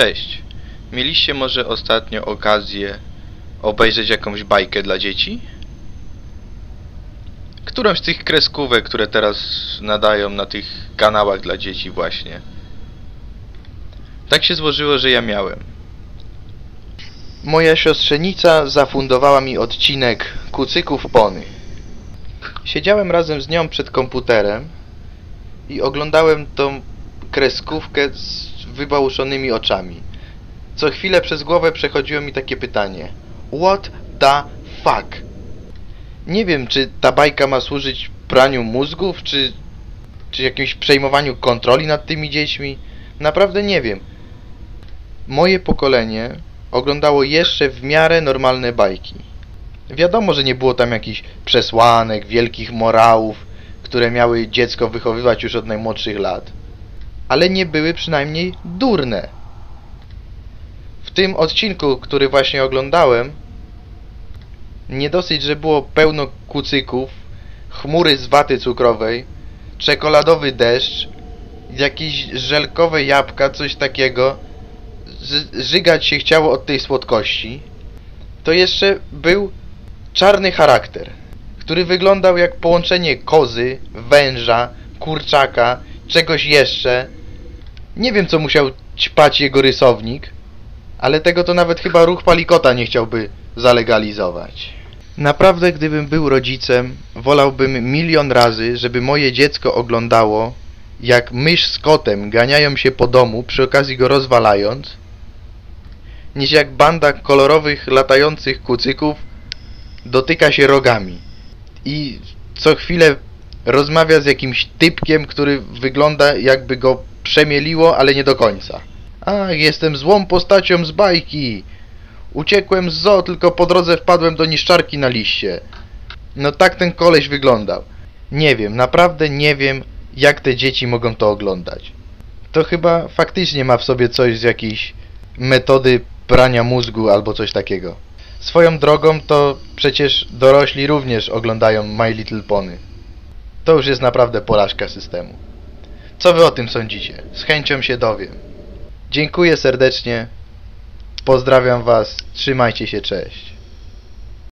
Cześć. Mieliście może ostatnio okazję obejrzeć jakąś bajkę dla dzieci? Którąś z tych kreskówek, które teraz nadają na tych kanałach dla dzieci właśnie. Tak się złożyło, że ja miałem. Moja siostrzenica zafundowała mi odcinek Kucyków Pony. Siedziałem razem z nią przed komputerem i oglądałem tą kreskówkę z wybałuszonymi oczami. Co chwilę przez głowę przechodziło mi takie pytanie. What the fuck? Nie wiem, czy ta bajka ma służyć praniu mózgów, czy, czy jakimś przejmowaniu kontroli nad tymi dziećmi. Naprawdę nie wiem. Moje pokolenie oglądało jeszcze w miarę normalne bajki. Wiadomo, że nie było tam jakichś przesłanek, wielkich morałów, które miały dziecko wychowywać już od najmłodszych lat. Ale nie były przynajmniej durne. W tym odcinku, który właśnie oglądałem, nie dosyć, że było pełno kucyków, chmury z waty cukrowej, czekoladowy deszcz, jakieś żelkowe jabłka, coś takiego, z- żygać się chciało od tej słodkości, to jeszcze był czarny charakter, który wyglądał jak połączenie kozy, węża, kurczaka, czegoś jeszcze. Nie wiem, co musiał ćpać jego rysownik, ale tego to nawet chyba ruch palikota nie chciałby zalegalizować. Naprawdę, gdybym był rodzicem, wolałbym milion razy, żeby moje dziecko oglądało, jak mysz z kotem ganiają się po domu, przy okazji go rozwalając, niż jak banda kolorowych, latających kucyków dotyka się rogami i co chwilę rozmawia z jakimś typkiem, który wygląda jakby go przemieliło, ale nie do końca. Ach, jestem złą postacią z bajki. Uciekłem z zoo, tylko po drodze wpadłem do niszczarki na liście. No tak ten koleś wyglądał. Nie wiem, naprawdę nie wiem, jak te dzieci mogą to oglądać. To chyba faktycznie ma w sobie coś z jakiejś metody prania mózgu albo coś takiego. Swoją drogą to przecież dorośli również oglądają My Little Pony. To już jest naprawdę porażka systemu. Co wy o tym sądzicie? Z chęcią się dowiem. Dziękuję serdecznie. Pozdrawiam was. Trzymajcie się, cześć.